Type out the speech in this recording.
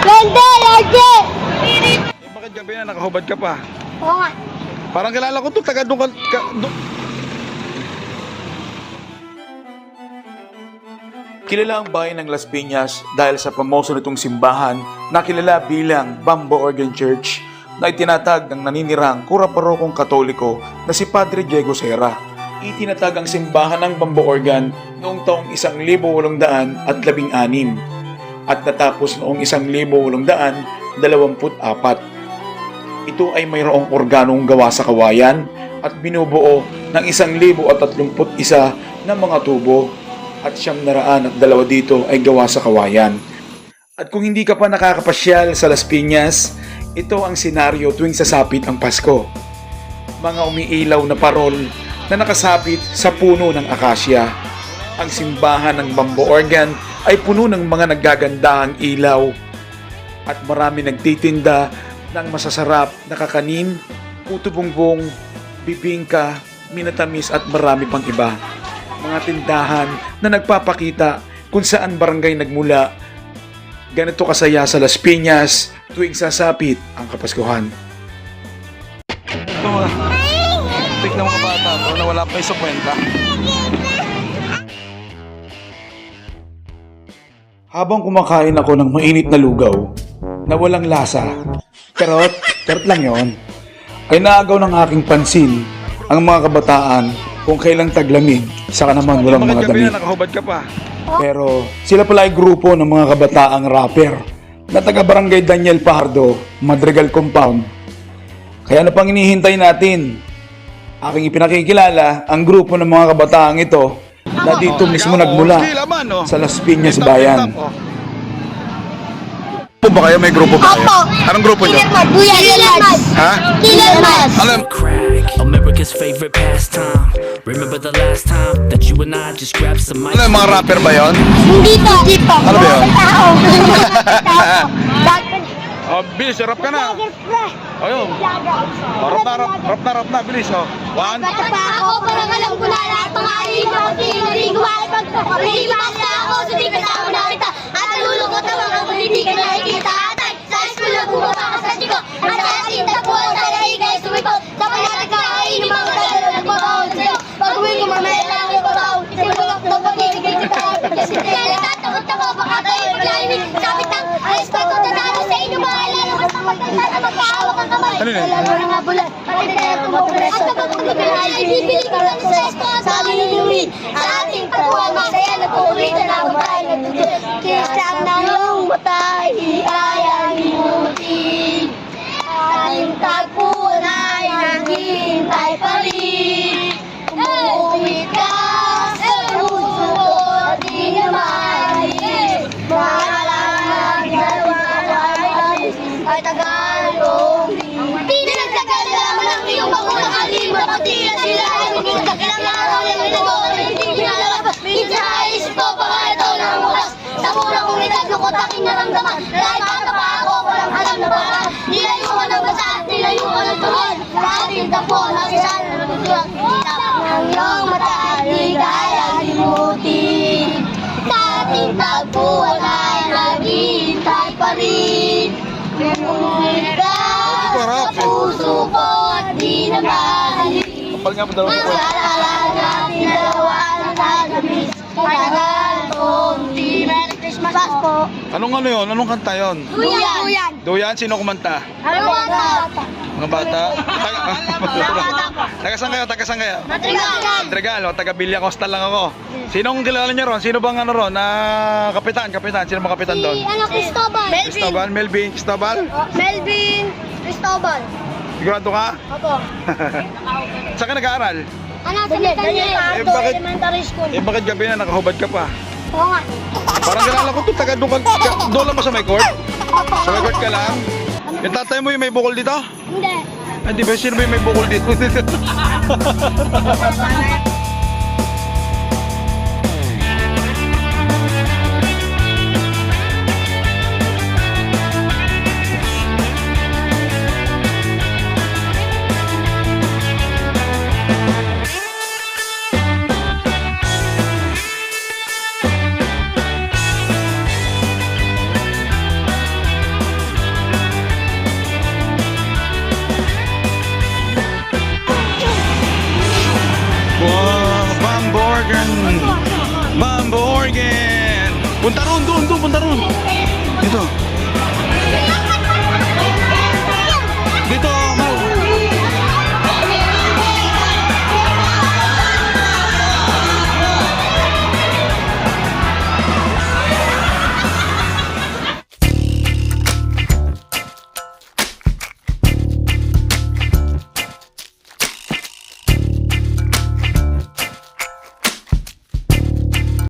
Lende! Lende! Eh, bakit gabi na nakahubad ka pa? Oo nga. Parang kilala ko to, taga doon ka, ka doon. Kilala ang bayan ng Las Piñas dahil sa pamoso nitong simbahan na kilala bilang Bambo Organ Church na itinatag ng naninirang kura parokong katoliko na si Padre Diego Serra. Itinatag ang simbahan ng Bambo Organ noong taong 1816 at natapos noong 1824. Ito ay mayroong organong gawa sa kawayan at binubuo ng 1031 na mga tubo at siyam na raan at dalawa dito ay gawa sa kawayan. At kung hindi ka pa nakakapasyal sa Las Piñas, ito ang senaryo tuwing sasapit ang Pasko. Mga umiilaw na parol na nakasapit sa puno ng akasya. Ang simbahan ng Bambo Organ ay puno ng mga naggagandahang ilaw at marami nagtitinda ng masasarap na kakanin, puto bongbong, bibingka, minatamis at marami pang iba. Mga tindahan na nagpapakita kung saan barangay nagmula. Ganito kasaya sa Las Piñas tuwing sasapit ang Kapaskuhan. Ito tik ng mga bata to na wala pa sa kwenta. Habang kumakain ako ng mainit na lugaw na walang lasa, Karot, karot lang yon. Ay naagaw ng aking pansin ang mga kabataan kung kailang taglamig, saka naman walang mga damit. nakahubad ka pa. Pero sila pala ay grupo ng mga kabataang rapper na taga barangay Daniel Pardo, Madrigal Compound. Kaya ano pang inihintay natin? Aking ipinakikilala ang grupo ng mga kabataang ito na dito mismo nagmula sa Las Piñas Bayan. Grupo ba kayo? May grupo ba kayo? Anong grupo nyo? Ha? Ano? crack. America's favorite pastime. Remember the last time that you and I just grabbed some ice? Ano yung mga rapper ba yon? Hindi to. Hindi to. Ano ba yun? Tao. Tao. Oh, bilis, rap ka na. Ayun. Oh, rap na, rap, rap na, rap na, bilis, oh. One. Bata pa ako, parang alam ko na lahat ng aling ako, pagpapalipas na ako, sumikat ako na kita, at nalulungkot ang mga kung hindi ka nakikita, atay, sa school na bumaba ka sa siko, at sa asin na po, sa laigay sumipot, sa panatagkain, yung mga dalo nagbabaon sa'yo, pag uwi ko mamaya lang yung babaon, sa bulok ng pag-ibigay kita, kasi kaya tatakot ako, baka tayo maglaimik, kapit ang alis pa ko, tatalo sa inyo, maalala, mas magkakita na magkahawak ang kamay, Ano yun? wala na nga bulan, pati kaya tumutres, at kapag magkakita ay bibili ko lang sa ni Louie, sa ating pagkuhan, masaya na puulitan na ako tayo, nagtutulog, kisap ng iyong matay, kaya ating tagpuan ay naghihintay pa rin ka sa puso ko at di na mahalin Kapal nga pa dalawa ko. Maalala natin dalawa na kagabi Katagal kong di Merry Christmas po Anong ano yon? Anong kanta yon? Duyan Duyan Duyan, sino kumanta? Ano ito? Mga bata? Taga saan kayo? Taga saan kayo? Matrigalan Madrigal, o taga Villa Costa lang ako. Sinong kilala niyo ron? Sino bang ano ron? Ah, kapitan, kapitan. Sino bang kapitan doon? Si ano Cristobal Cristobal, Melvin, Cristobal? Melvin Cristobal Sigurado ka? Opo Saan ka nag-aaral? Ano sa Daniel Eh, bakit- Elementary School Eh bakit gabi na nakahubad ka pa? Oo nga Parang kilala ko to, taga doon ka- doon lang ba sa may court? Sa may court ka lang? Yung tatay mo yung may bukol dito? Hindi Ah, di ba sino ba yung may bukol dito? Morgan! Mambo Organ! Punta roon, doon, doon, punta roon! Dito!